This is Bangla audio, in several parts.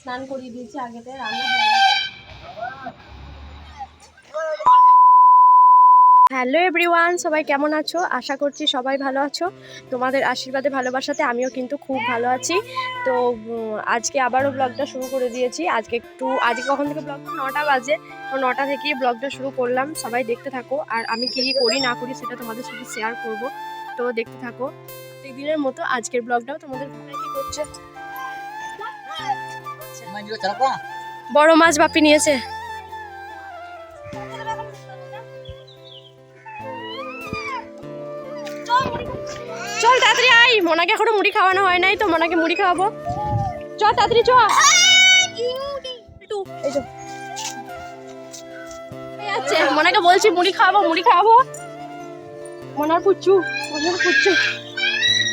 স্নান করিয়ে দিয়েছি হয়ে হ্যালো এভরিওয়ান, সবাই কেমন আছো? আশা করছি সবাই ভালো আছো। তোমাদের আশীর্বাদে, ভালোবাসাতে আমিও কিন্তু খুব ভালো আছি। তো আজকে আবারও ব্লগটা শুরু করে দিয়েছি। আজকে একটু, আজকে কখন থেকে ব্লগটা নটা বাজে। তো নটা থেকেই ব্লগটা শুরু করলাম। সবাই দেখতে থাকো। আর আমি কী করি, না করি, সেটা তোমাদের সাথে শেয়ার করব। তো দেখতে থাকো। প্রত্যেকদিনের মতো আজকের ব্লগটাও তোমাদের কি করছে বড় মাছ বাপি নিয়েছে। চল তাড়াতাড়ি আই মোনাকে এখনও মুড়ি খাওয়ানো হয় নাই তো, মোনাকে মুড়ি খাওয়াবো। চ তাড়াতাড়ি চ। মোনাকে বলছি মুড়ি খাওয়াবো মুড়ি খাওয়াবো। মোনার পুচ্ছু মোনার পুচ্ছু।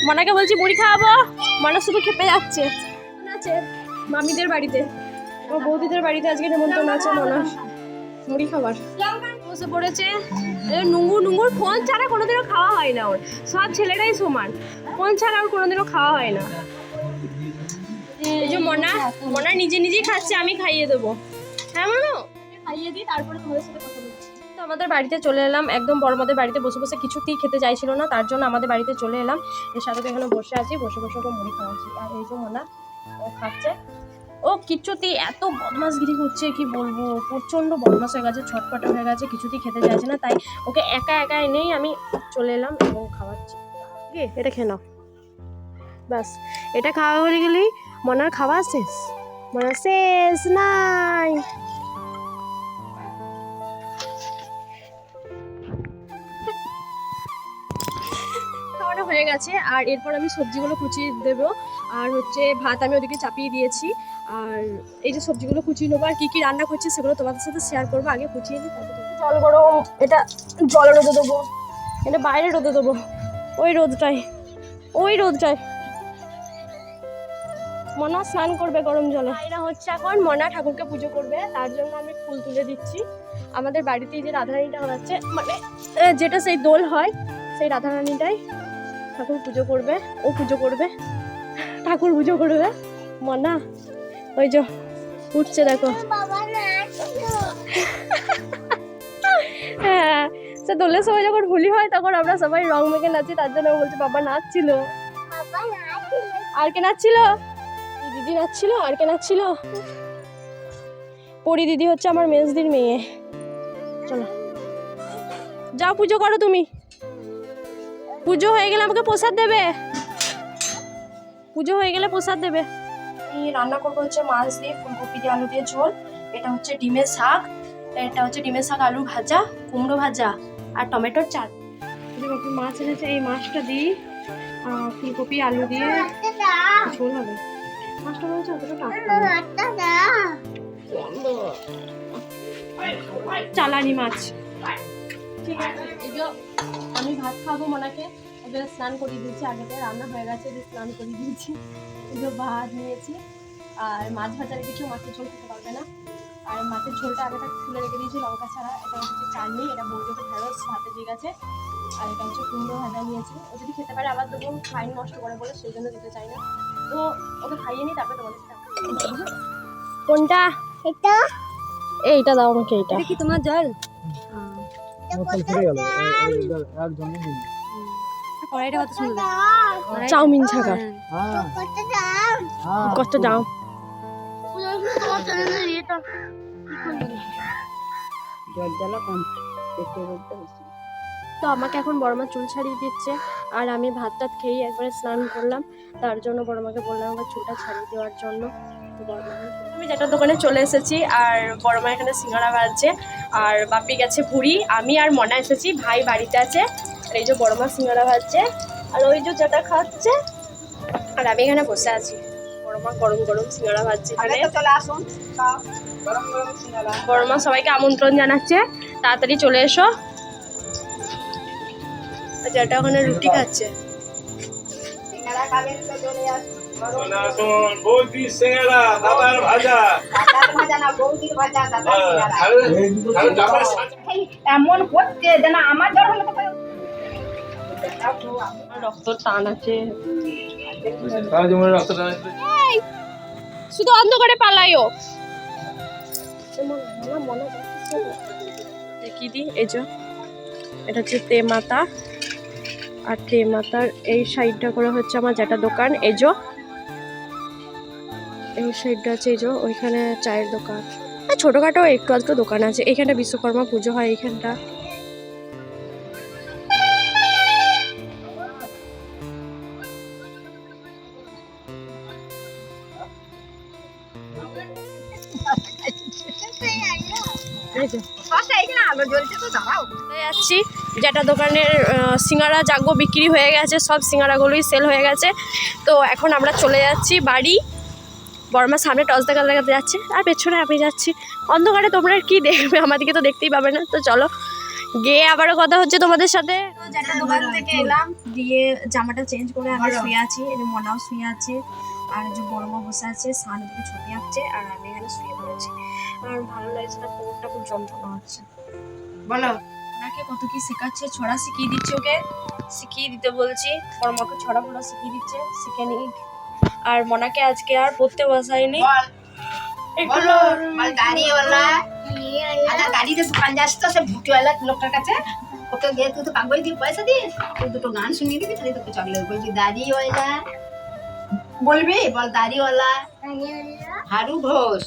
মোনাকে বলছি, মুড়ি খাওয়াবো? মনা শুধু খেপে যাচ্ছে। আছে মামিদের বাড়িতে। ও বৌদিদের বাড়িতে আজকে নেমন্তন্ন আছে মনা। মুড়ি খাবার বসে পড়েছে। নুঙ্গুর নুঙ্গুর ফোন ছাড়া কোনোদিনও খাওয়া হয় না ওর। সব ছেলেরাই সমান। ফোন ছাড়া ওর কোনোদিনও খাওয়া হয় না। এই যে মনা মনা নিজে নিজেই খাচ্ছে, আমি খাইয়ে দেবো। হ্যাঁ মনো? খাইয়ে দিই, তারপরে তোমাদের সাথে কথা আমাদের বাড়িতে চলে এলাম। একদম বড় আমাদের বাড়িতে বসে বসে কিছুতেই খেতে চাইছিল না, তার জন্য আমাদের বাড়িতে চলে এলাম। এর সাথে এখানে বসে আছি, বসে বসে ওকে মুড়ি খাওয়াচ্ছি। আর এই যে মোনা, ও খাচ্ছে। ও কিচ্ছুতেই এত বদমাসগিরি করছে, কি বলব? প্রচণ্ড বদমাস হয়ে গেছে, ছটপটে হয়ে গেছে, কিছুতেই খেতে চাইছে না। তাই ওকে একা একা এনেই আমি চলে এলাম এবং খাওয়াচ্ছি। কি? এটা খেয়ে নাও। ব্যাস এটা খাওয়া হয়ে গেলেই মনার খাওয়া শেষ। মনার শেষ নাই। হয়ে গেছে। আর এরপর আমি সবজিগুলো কুচিয়ে দেবো। আর হচ্ছে ভাত আমি ওদিকে চাপিয়ে দিয়েছি। আর এই যে সবজিগুলো কুচিয়ে নেব আর কী কী রান্না করছি সেগুলো তোমাদের সাথে শেয়ার করব। আগে কুচিয়ে নিই জল গরম এটা জল রোদে দেবো। এটা বাইরে রোদে দেবো। ওই রোদটাই ওই রোদটাই। মনা স্নান করবে গরম জলে। এটা হচ্ছে এখন মনা ঠাকুরকে পুজো করবে। তার জন্য আমি ফুল তুলে দিচ্ছি। আমাদের বাড়িতেই যে রাধারানীটা হচ্ছে মানে যেটা সেই দোল হয় সেই রাধারানীটাই ঠাকুর পুজো করবে ও পুজো করবে ঠাকুর পুজো করবে। মনা ওই যে উঠছে দেখো। হ্যাঁ সে দোলের সময় যখন হোলি হয় তখন আমরা সবাই রং মেখে নাচি তার জন্য ও বলছে বাবা নাচছিল। আর কে নাচছিল? দিদি নাচছিল আর কে নাচছিল? পরি দিদি হচ্ছে আমার মেজদির মেয়ে। চলো। যাও পুজো করো তুমি। পুজো হয়ে গেলে আমাকে প্রসাদ দেবে। পুজো হয়ে গেলে প্রসাদ দেবে। আমি রান্না করব হচ্ছে মাছ দিয়ে ফুলকপি দিয়ে আলু দিয়ে ঝোল। এটা হচ্ছে ডিমের শাক এটা হচ্ছে ডিমের শাক আলু ভাজা কুমড়ো ভাজা আর টমেটোর চাট। যে মাছ এনেছে এই মাছটা দিই। ফুলকপি আলু দিয়ে ঝোল হবে। মাছটা অতটা চালানি মাছ। ঠিক আছে এই যে আমি ভাত খাব মনাকে ওদের স্নান করিয়ে দিয়েছি আগেতে রান্না হয়ে গেছে ওদের স্নান করিয়ে দিয়েছি এই যে ভাত নিয়েছি আর মাছ ভাজা কিছু মাছের ঝোল খেতে পারবে না আর মাছের ঝোলটা আগে থেকে তুলে রেখে দিয়েছি লঙ্কা ছাড়া এটা হচ্ছে চাটনি এটা বৌদিকে ঢেঁড়স ভাতে দিয়ে গেছে আর এটা হচ্ছে কুমড়ো ভাজা নিয়েছি ও যদি খেতে পারে আবার দেবো খাইনি নষ্ট করে বলে সেই জন্য দিতে চাই না তো ওকে খাইয়ে নিই তারপরে তোমাদের সাথে কোনটা? এটা? এইটা দাও আমাকে এইটা। কি তোমার জল? কড়াইটা কত সুন্দর? চাউমিন ছাকা। কত দাও। জল জ্বালা কম। পেটে রোগটা বেশি। তো আমাকে এখন বড় মা চুল ছাড়িয়ে দিচ্ছে। আর আমি ভাত টাত খেয়েই একবারে স্নান করলাম। তার জন্য বড়মাকে বললাম আমার চুলটা ছাড়িয়ে দেওয়ার জন্য। আমি যেটা দোকানে চলে এসেছি আর বড় মা এখানে সিঙ্গারা বাজছে আর বাপি গেছে ভুড়ি আমি আর মনা এসেছি ভাই বাড়িতে আছে আর এই যে বড় মা সিঙ্গাড়া ভাজছে আর ওই যে যেটা খাচ্ছে আর আমি এখানে বসে আছি। বড়মা গরম গরম সিঙ্গাড়া ভাজছে এখানে। চলে আসুন। গরম গরম সবাইকে আমন্ত্রণ জানাচ্ছে তাড়াতাড়ি চলে এসো। যেটা ওখানে রুটি খাচ্ছে। খাবেন তো চলে আসুন গরম চলে আসুন। বৌদি সিঙ্গারা, দাদার ভাজা। আমার জ্বর হলে শুধু অন্ধকারে পালাইও দেখি দি এই যে এটা হচ্ছে তে মাতা আর তে মাতার এই সাইডটা করে হচ্ছে আমার যেটা দোকান এজো এই সাইডটা আছে এজো ওইখানে চায়ের দোকান। আর ছোটোখাটো একটু আধটু দোকান আছে। এখানে বিশ্বকর্মা পুজো হয় এইখানটা এই যে। পাশে এখানে আলো জ্বলছে তো দাঁড়াও চলে যাচ্ছি। যেটা দোকানের সিঙ্গারা জাগ্য বিক্রি হয়ে গেছে, সব সিঙ্গারাগুলোই সেল হয়ে গেছে। তো এখন আমরা চলে যাচ্ছি বাড়ি। বর্মার সামনে টস দেখা লাগাতে যাচ্ছে আর পেছনে আমি যাচ্ছি। অন্ধকারে তোমরা কি দেখবে? আমাদেরকে তো দেখতেই পাবে না। তো চলো গিয়ে আবারও কথা হচ্ছে তোমাদের সাথে। যেটা দোকান থেকে এলাম দিয়ে জামাটা চেঞ্জ করে আমি শুয়ে আছি এই মনাও শুয়ে আছে আর যে বড়মা বসে আছে সামনে দিকে ছবি আঁকছে আর আমি এখানে শুয়ে পড়েছি। আর ভালো লাগছে না কোমরটা খুব যন্ত্রণা হচ্ছে। বলো। ওনাকে কত কি শেখাচ্ছে ছড়া শিখিয়ে দিচ্ছে ওকে? শিখিয়ে দিতে বলছি। ওর মাকে ছড়া ফড়া শিখিয়ে দিচ্ছে শিখে নি আর মনাকে আজকে আর পড়তে একটু গাড়িতে দোকান যাস তো সে ভুটিওয়ালা লোকটার কাছে। ওকে গিয়ে তুই তো কাগজ দিয়ে পয়সা দিস। তুই দুটো গান শুনিয়ে দিবি তাহলে তোকে চকলেট বলছি দাড়িওয়ালা বলবি? বল দাড়িওয়ালা হারু ঘোষ।